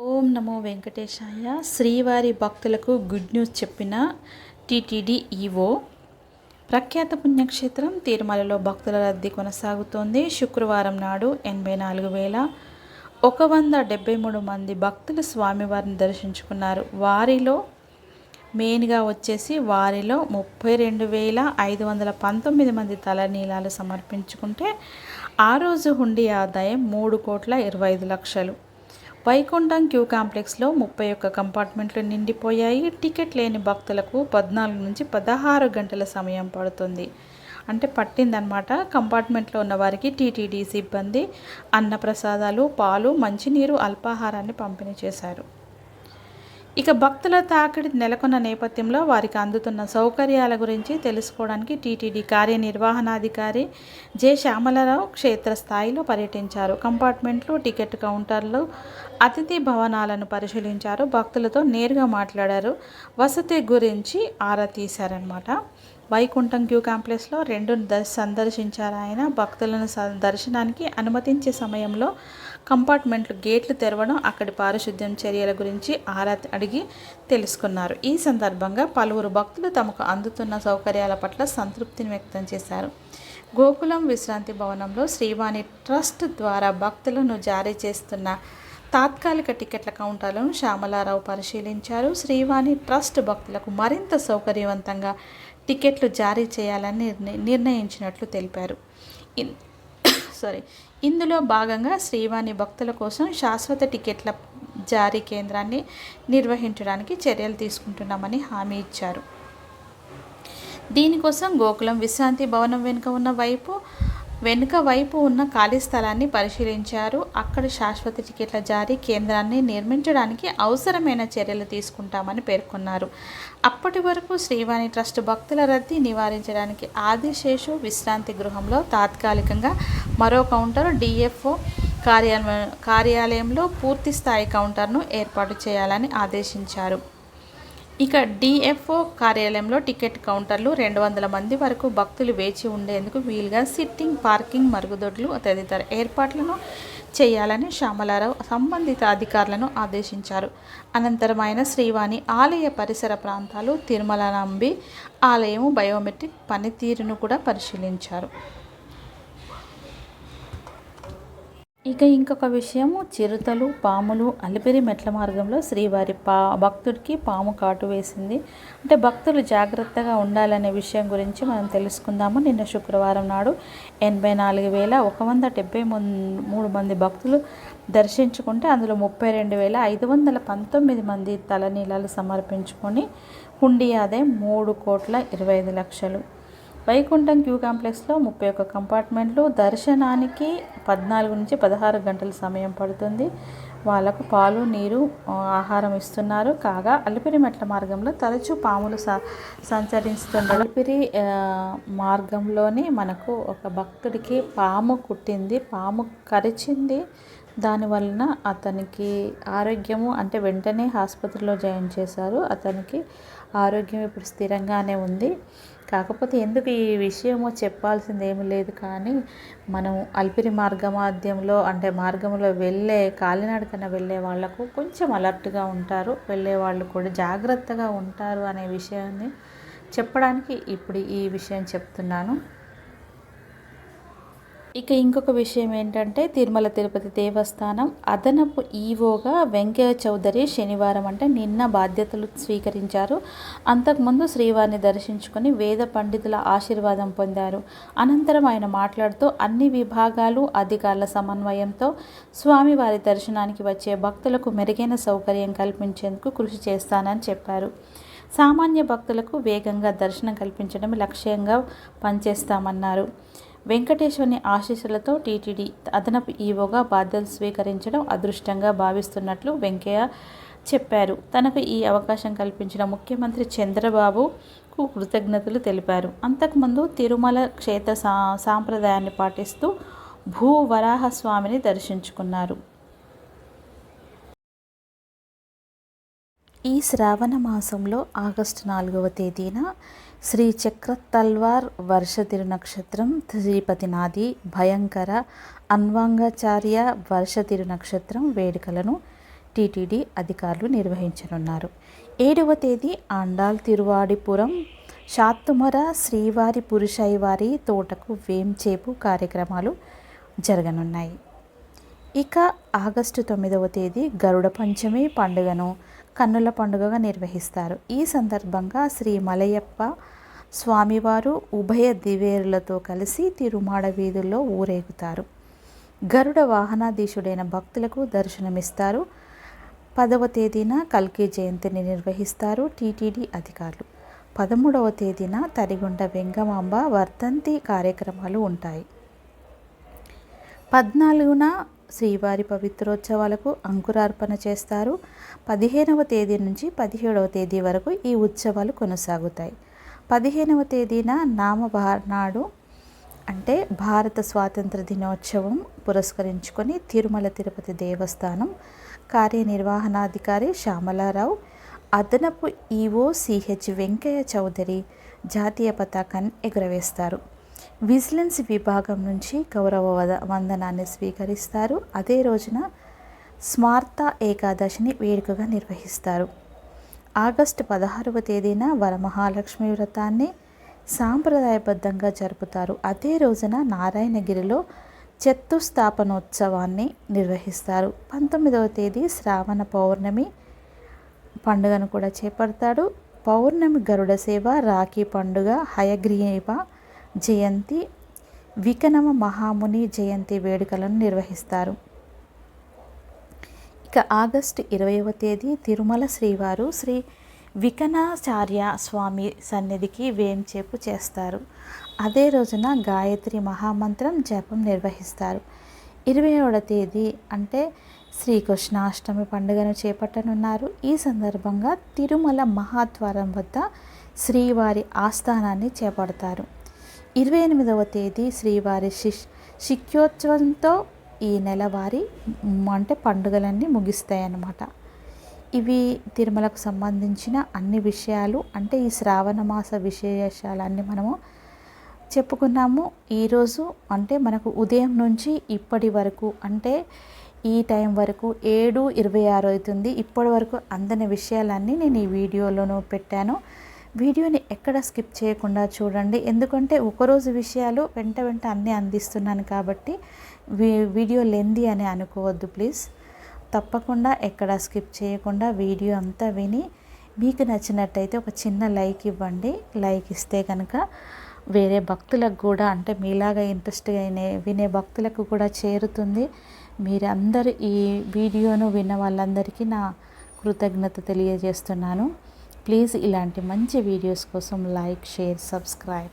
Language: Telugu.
ఓం నమో వెంకటేశాయ. శ్రీవారి భక్తులకు గుడ్ న్యూస్ చెప్పిన టీటీడీ ఈవో ప్రఖ్యాత పుణ్యక్షేత్రం తిరుమలలో భక్తుల రద్దీ కొనసాగుతోంది. శుక్రవారం నాడు ఎనభై నాలుగు వేల ఒక వంద డెబ్బై మూడు మంది భక్తులు స్వామివారిని దర్శించుకున్నారు. వారిలో మెయిన్గా వచ్చేసి వారిలో ముప్పై రెండు వేల ఐదు వందల పంతొమ్మిది మంది తలనీలాలు సమర్పించుకుంటే ఆ రోజు హుండీ ఆదాయం మూడు కోట్ల ఇరవై ఐదు లక్షలు. వైకుంఠం క్యూ కాంప్లెక్స్లో ముప్పై ఒక్క కంపార్ట్మెంట్లు నిండిపోయాయి. టికెట్ లేని భక్తులకు పద్నాలుగు నుంచి పదహారు గంటల సమయం పడుతుంది. అంటే పట్టిందనమాట. కంపార్ట్మెంట్లో ఉన్న వారికి టీటీడీ సిబ్బంది అన్నప్రసాదాలు పాలు మంచినీరు అల్పాహారాన్ని పంపిణీ చేశారు. ఇక భక్తుల తాకిడి నెలకొన్న నేపథ్యంలో వారికి అందుతున్న సౌకర్యాల గురించి తెలుసుకోవడానికి టీటీడీ కార్యనిర్వహణాధికారి జె శ్యామలరావు క్షేత్రస్థాయిలో పర్యటించారు. కంపార్ట్మెంట్లు టికెట్ కౌంటర్లు అతిథి భవనాలను పరిశీలించారు. భక్తులతో నేరుగా మాట్లాడారు. వసతి గురించి ఆరా తీశారనమాట వైకుంఠం క్యూ కాంప్లెక్స్లో రెండు దర్శ సందర్శించారు ఆయన. భక్తులను స దర్శనానికి అనుమతించే సమయంలో కంపార్ట్మెంట్లు గేట్లు తెరవడం అక్కడి పారిశుద్ధ్యం చర్యల గురించి ఆరా అడిగి తెలుసుకున్నారు. ఈ సందర్భంగా పలువురు భక్తులు తమకు అందుతున్న సౌకర్యాల పట్ల సంతృప్తిని వ్యక్తం చేశారు. గోకులం విశ్రాంతి భవనంలో శ్రీవాణి ట్రస్ట్ ద్వారా భక్తులను జారీ చేస్తున్న తాత్కాలిక టికెట్ల కౌంటర్లను శ్యామలారావు పరిశీలించారు. శ్రీవాణి ట్రస్ట్ భక్తులకు మరింత సౌకర్యవంతంగా టికెట్లు జారీ చేయాలని నిర్ణయించినట్లు తెలిపారు. ఇన్- సారీ ఇందులో భాగంగా శ్రీవాణి భక్తుల కోసం శాశ్వత టికెట్ల జారీ కేంద్రాన్ని నిర్వహించడానికి చర్యలు తీసుకుంటున్నామని హామీ ఇచ్చారు. దీనికోసం గోకులం విశ్రాంతి భవనం వెనుక ఉన్న వైపు వెనుక వైపు ఉన్న ఖాళీ స్థలాన్ని పరిశీలించారు. అక్కడ శాశ్వత టికెట్ల జారీ కేంద్రాన్ని నిర్మించడానికి అవసరమైన చర్యలు తీసుకుంటామని పేర్కొన్నారు. అప్పటి వరకు శ్రీవాణి ట్రస్ట్ భక్తుల రద్దీ నివారించడానికి ఆదిశేషు విశ్రాంతి గృహంలో తాత్కాలికంగా మరో కౌంటర్ డిఎఫ్ఓ కార్యాలయం కార్యాలయంలో పూర్తి స్థాయి కౌంటర్ను ఏర్పాటు చేయాలని ఆదేశించారు. ఇక డిఎఫ్ఓ కార్యాలయంలో టికెట్ కౌంటర్లు రెండు వందల మంది వరకు భక్తులు వేచి ఉండేందుకు వీలుగా సిట్టింగ్ పార్కింగ్ మరుగుదొడ్లు తదితర ఏర్పాట్లను చేయాలని శ్యామలారావు సంబంధిత అధికారులను ఆదేశించారు. అనంతరం ఆయన శ్రీవాణి ఆలయ పరిసర ప్రాంతాలు తిరుమల నంబి ఆలయము బయోమెట్రిక్ పనితీరును కూడా పరిశీలించారు. ఇక ఇంకొక విషయము చిరుతలు పాములు అలిపిరి మెట్ల మార్గంలో శ్రీవారి పా భక్తుడికి పాము కాటు వేసింది. అంటే భక్తులు జాగ్రత్తగా ఉండాలనే విషయం గురించి మనం తెలుసుకుందాము. నిన్న శుక్రవారం నాడు ఎనభై నాలుగు వేల ఒక వంద డెబ్బై మూడు మంది భక్తులు దర్శించుకుంటే అందులో ముప్పై రెండు వేల ఐదు వందల పంతొమ్మిది మంది తలనీలాలు సమర్పించుకొని హుండీ ఆదాయం మూడు కోట్ల ఇరవై ఐదు లక్షలు. వైకుంఠం క్యూ కాంప్లెక్స్లో ముప్పై ఒక్క కంపార్ట్మెంట్లు. దర్శనానికి పద్నాలుగు నుంచి పదహారు గంటల సమయం పడుతుంది. వాళ్ళకు పాలు నీరు ఆహారం ఇస్తున్నారు. కాగా అలిపిరి మెట్ల మార్గంలో తరచూ పాములు స సంచరిస్తుండ అలిపిరి మార్గంలోనే మనకు ఒక భక్తుడికి పాము కుట్టింది. పాము కరిచింది. దానివలన అతనికి ఆరోగ్యము అంటే వెంటనే ఆసుపత్రిలో జాయిన్ చేశారు. అతనికి ఆరోగ్యం ఇప్పుడు స్థిరంగానే ఉంది. కాకపోతే ఎందుకు ఈ విషయము చెప్పాల్సింది ఏమీ లేదు. కానీ మనం అల్పిరి మార్గ మాధ్యంలో అంటే మార్గంలో వెళ్ళే కాలినడకన వెళ్ళే వాళ్ళకు కొంచెం అలర్ట్గా ఉంటారు. వెళ్ళే వాళ్ళు కూడా జాగ్రత్తగా ఉంటారు అనే విషయాన్ని చెప్పడానికి ఇప్పుడు ఈ విషయం చెప్తున్నాను. ఇక ఇంకొక విషయం ఏంటంటే తిరుమల తిరుపతి దేవస్థానం అదనపు ఈవోగా వెంకయ్య చౌదరి శనివారం అంటే నిన్న బాధ్యతలు స్వీకరించారు. అంతకుముందు శ్రీవారిని దర్శించుకొని వేద పండితుల ఆశీర్వాదం పొందారు. అనంతరం ఆయన మాట్లాడుతూ అన్ని విభాగాలు అధికారుల సమన్వయంతో స్వామివారి దర్శనానికి వచ్చే భక్తులకు మెరుగైన సౌకర్యం కల్పించేందుకు కృషి చేస్తానని చెప్పారు. సామాన్య భక్తులకు వేగంగా దర్శనం కల్పించడం లక్ష్యంగా పనిచేస్తామన్నారు. వెంకటేశ్వరుని ఆశీస్సులతో టీటీడీ అదనపు ఈవోగా బాధ్యతలు స్వీకరించడం అదృష్టంగా భావిస్తున్నట్లు వెంకయ్య చెప్పారు. తనకు ఈ అవకాశం కల్పించిన ముఖ్యమంత్రి చంద్రబాబుకు కృతజ్ఞతలు తెలిపారు. అంతకుముందు తిరుమల క్షేత్ర సా సాంప్రదాయాన్ని పాటిస్తూ భూ వరాహస్వామిని దర్శించుకున్నారు. ఈ శ్రావణ మాసంలో ఆగస్టు నాలుగవ తేదీన శ్రీ చక్ర తల్వార్ వర్ష తిరునక్షత్రం శ్రీపతి నాది భయంకర అన్వాంగాచార్య వర్ష తిరునక్షత్రం వేడుకలను టీటీడీ అధికారులు నిర్వహించనున్నారు. ఏడవ తేదీ ఆండాల్ తిరువాడిపురం శాత్తుమర శ్రీవారి పురుషైవారి తోటకు వేంచేపు కార్యక్రమాలు జరగనున్నాయి. ఇక ఆగస్టు తొమ్మిదవ తేదీ గరుడ పంచమి పండుగను కన్నుల పండుగగా నిర్వహిస్తారు. ఈ సందర్భంగా శ్రీ మలయప్ప స్వామివారు ఉభయ దివేరులతో కలిసి తిరుమాడ వీధుల్లో ఊరేగుతారు. గరుడ వాహనాధీశుడైన భక్తులకు దర్శనమిస్తారు. పదవ తేదీన కల్కి జయంతిని నిర్వహిస్తారు టీటీడీ అధికారులు. పదమూడవ తేదీన తరిగొండ వెంగమాంబ వర్ధంతి కార్యక్రమాలు ఉంటాయి. పద్నాలుగున శ్రీవారి పవిత్రోత్సవాలకు అంకురార్పణ చేస్తారు. పదిహేనవ తేదీ నుంచి పదిహేడవ తేదీ వరకు ఈ ఉత్సవాలు కొనసాగుతాయి. పదిహేనవ తేదీన నామభార్ నాడు అంటే భారత స్వాతంత్ర దినోత్సవం పురస్కరించుకొని తిరుమల తిరుపతి దేవస్థానం కార్యనిర్వహణాధికారి శ్యామలారావు అదనపు ఈవో సిహెచ్ వెంకయ్య చౌదరి జాతీయ పతాకాన్ని ఎగురవేస్తారు. విజిలెన్స్ విభాగం నుంచి గౌరవ వందనాన్ని స్వీకరిస్తారు. అదే రోజున స్మార్త ఏకాదశిని వేడుకగా నిర్వహిస్తారు. ఆగస్టు పదహారవ తేదీన వరమహాలక్ష్మి వ్రతాన్ని సాంప్రదాయబద్ధంగా జరుపుతారు. అదే రోజున నారాయణగిరిలో చెత్తుస్థాపనోత్సవాన్ని నిర్వహిస్తారు. పంతొమ్మిదవ తేదీ శ్రావణ పౌర్ణమి పండుగను కూడా చేపడతాడు. పౌర్ణమి గరుడ సేవ రాఖీ పండుగ హయగ్రీవ జయంతి వికనమ మహాముని జయంతి వేడుకలను నిర్వహిస్తారు. ఇక ఆగస్టు ఇరవైవ తేదీ తిరుమల శ్రీవారు శ్రీ వికనాచార్య స్వామి సన్నిధికి వేంచేపు చేస్తారు. అదే రోజున గాయత్రి మహామంత్రం జపం నిర్వహిస్తారు. ఇరవై ఏడవ తేదీ అంటే శ్రీకృష్ణాష్టమి పండుగను చేపట్టనున్నారు. ఈ సందర్భంగా తిరుమల మహాద్వారం వద్ద శ్రీవారి ఆస్థానాన్ని చేపడతారు. ఇరవై ఎనిమిదవ తేదీ శ్రీవారి శిష్ శిక్యోత్సవంతో ఈ నెలవారి అంటే పండుగలన్నీ ముగిస్తాయి అన్నమాట ఇవి తిరుమలకు సంబంధించిన అన్ని విషయాలు అంటే ఈ శ్రావణ మాస విశేషాలన్నీ మనము చెప్పుకున్నాము. ఈరోజు అంటే మనకు ఉదయం నుంచి ఇప్పటి వరకు అంటే ఈ టైం వరకు ఏడు ఇరవై ఆరు అవుతుంది. ఇప్పటి వరకు అందని విషయాలన్నీ నేను ఈ వీడియోలోనూ పెట్టాను. వీడియోని ఎక్కడ స్కిప్ చేయకుండా చూడండి. ఎందుకంటే ఒకరోజు విషయాలు వెంట వెంట అన్నీ అందిస్తున్నాను కాబట్టి వీడియో లెంది అని అనుకోవద్దు ప్లీజ్. తప్పకుండా ఎక్కడ స్కిప్ చేయకుండా వీడియో అంతా విని మీకు నచ్చినట్టయితే ఒక చిన్న లైక్ ఇవ్వండి. లైక్ ఇస్తే కనుక వేరే భక్తులకు కూడా అంటే మీలాగా ఇంట్రెస్ట్గా వినే భక్తులకు కూడా చేరుతుంది. మీరందరూ ఈ వీడియోను విన్న వాళ్ళందరికీ నా కృతజ్ఞత తెలియజేస్తున్నాను. ప్లీజ్ ఇలాంటి మంచి వీడియోస్ కోసం లైక్ షేర్ సబ్స్క్రైబ్.